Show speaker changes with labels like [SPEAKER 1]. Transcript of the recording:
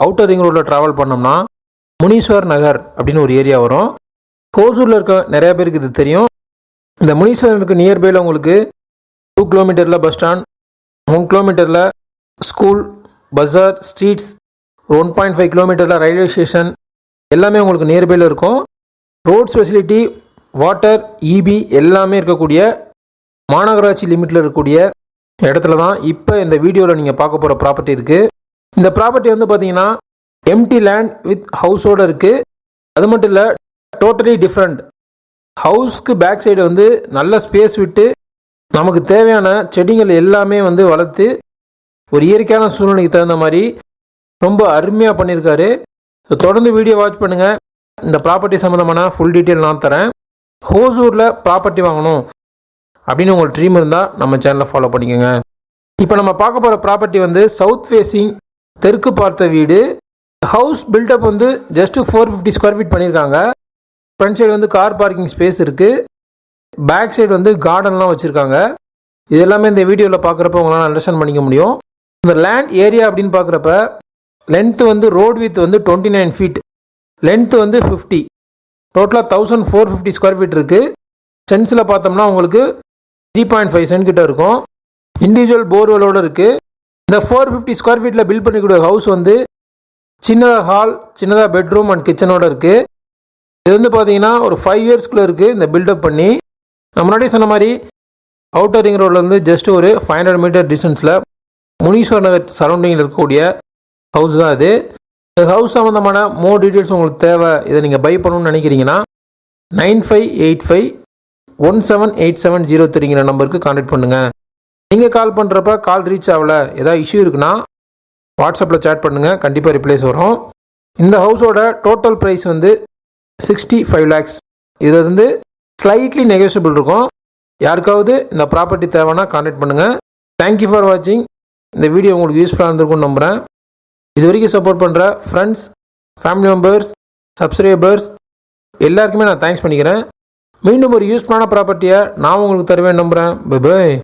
[SPEAKER 1] Outer ring ரோட்டில் travel பண்ணோம்னா முனீஸ்வர் நகர் அப்படின்னு ஒரு ஏரியா வரும். ஹோசூரில் இருக்க நிறைய பேருக்கு இது தெரியும். இந்த முனீஸ்வரனுக்கு நியர்பையில் உங்களுக்கு டூ கிலோமீட்டரில் பஸ் ஸ்டாண்ட் ஒன் கிலோமீட்டரில் ஸ்கூல் பஸார் ஸ்ட்ரீட்ஸ் ஒன் பாயிண்ட் ஃபைவ் கிலோமீட்டரில் ரயில்வே ஸ்டேஷன் எல்லாமே உங்களுக்கு நியர்பையில் இருக்கும். ரோட்ஸ் ஃபெசிலிட்டி வாட்டர் இபி எல்லாமே இருக்கக்கூடிய மாநகராட்சி லிமிட்டில் இருக்கக்கூடிய இடத்துல தான் இப்போ இந்த வீடியோவில் நீங்கள் பார்க்க போகிற ப்ராப்பர்ட்டி இருக்குது இந்த ப்ராப்பர்ட்டி வந்து பார்த்தீங்கன்னா எம்டி லேண்ட் வித் ஹவுஸோடு இருக்குது அது மட்டும் இல்லை டோட்டலி டிஃப்ரெண்ட் ஹவுஸ்க்கு பேக் சைடு வந்து நல்ல ஸ்பேஸ் விட்டு நமக்கு தேவையான செடிகள் எல்லாமே வந்து வளர்த்து ஒரு இயற்கையான சூழ்நிலைக்கு தகுந்த மாதிரி ரொம்ப அருமையாக பண்ணியிருக்காரு ஸோ தொடர்ந்து வீடியோ வாட்ச் பண்ணுங்கள் இந்த ப்ராப்பர்ட்டி சம்மந்தமான ஃபுல் டீட்டெயில் நான் தரேன். ஹோசூரில் ப்ராப்பர்ட்டி வாங்கணும் அப்படின்னு உங்களுக்கு ட்ரீம் இருந்தால் நம்ம சேனலை ஃபாலோ பண்ணிக்கோங்க. இப்போ நம்ம பார்க்க போகிற ப்ராப்பர்ட்டி வந்து சவுத் ஃபேஸிங் தெற்கு பார்த்த வீடு. ஹவுஸ் பில்டப் வந்து just four fifty square feet பண்ணியிருக்காங்க ஃப்ரண்ட் சைடு வந்து கார் பார்க்கிங் ஸ்பேஸ் இருக்குது பேக் சைடு வந்து கார்டன்லாம் வச்சுருக்காங்க. இது எல்லாமே இந்த வீடியோவில் பார்க்குறப்ப உங்களால் அண்டர்ஸ்டாண்ட் பண்ணிக்க முடியும். இந்த லேண்ட் ஏரியா அப்படின்னு பார்க்குறப்ப லென்த்து வந்து ரோட் வித் வந்து டுவெண்ட்டி நைன் ஃபீட் லென்த்து வந்து ஃபிஃப்டி டோட்டலாக thousand four fifty square feet இருக்குது சென்ஸில் பார்த்தோம்னா உங்களுக்கு த்ரீ பாயிண்ட் ஃபைவ் சென்ட் கிட்ட இருக்கும். இண்டிவிஜுவல் போர்வெலோடு இருக்குது இந்த ஃபோர் ஃபிஃப்டி ஸ்கொயர் ஃபீட்டில் பில்ட் பண்ணிக்கூடிய ஹவுஸ் வந்து சின்னதாக ஹால் சின்னதாக பெட்ரூம் அண்ட் கிச்சனோட இருக்குது இது வந்து பார்த்தீங்கன்னா ஒரு ஃபைவ் இயர்ஸ்க்குள்ளே இருக்குது இந்த பில்டப் பண்ணி. நான் முன்னாடி சொன்ன மாதிரி அவுட்டர் ரிங் ரோட்லேருந்து ஜஸ்ட் ஒரு ஃபைவ் ஹண்ட்ரட் மீட்டர் டிஸ்டன்ஸில் முனீஸ்வர் நகர் சரௌண்டிங்கில் இருக்கக்கூடிய ஹவுஸ் தான் இது. இந்த ஹவுஸ் சம்மந்தமான மோர் டீட்டெயில்ஸ் உங்களுக்கு தேவை இதை நீங்கள் பை பண்ணணும்னு நினைக்கிறீங்கன்னா nine five eight five one seven eight seven zero த்ரீங்கிற நம்பருக்கு கான்டாக்ட் பண்ணுங்கள் நீங்கள் கால் பண்ணுறப்ப கால் ரீச் ஆகல. ஏதாவது இஷ்யூ இருக்குன்னா வாட்ஸ்அப்பில் சேட் பண்ணுங்கள் கண்டிப்பாக ரிப்ளைஸ் வரும். இந்த ஹவுஸோட டோட்டல் ப்ரைஸ் வந்து சிக்ஸ்டி ஃபைவ் லேக்ஸ் இது வந்து ஸ்லைட்லி நெகோஷியபிள் இருக்கும். யாருக்காவது இந்த ப்ராப்பர்ட்டி தேவைன்னா கான்டாக்ட் பண்ணுங்கள் தேங்க்யூ ஃபார் வாட்சிங் இந்த வீடியோ உங்களுக்கு யூஸ்ஃபுல்லாக இருந்திருக்கும்னு நம்புகிறேன் இது வரைக்கும் சப்போர்ட் பண்ணுற ஃப்ரெண்ட்ஸ் ஃபேமிலி மெம்பர்ஸ் சப்ஸ்கிரைபர்ஸ் எல்லாருக்குமே நான் தேங்க்ஸ் பண்ணிக்கிறேன். மீண்டும் ஒரு யூஸ்ஃபுல்லான ப்ராப்பர்ட்டியை நான் உங்களுக்கு தருவேன் நம்புகிறேன் பை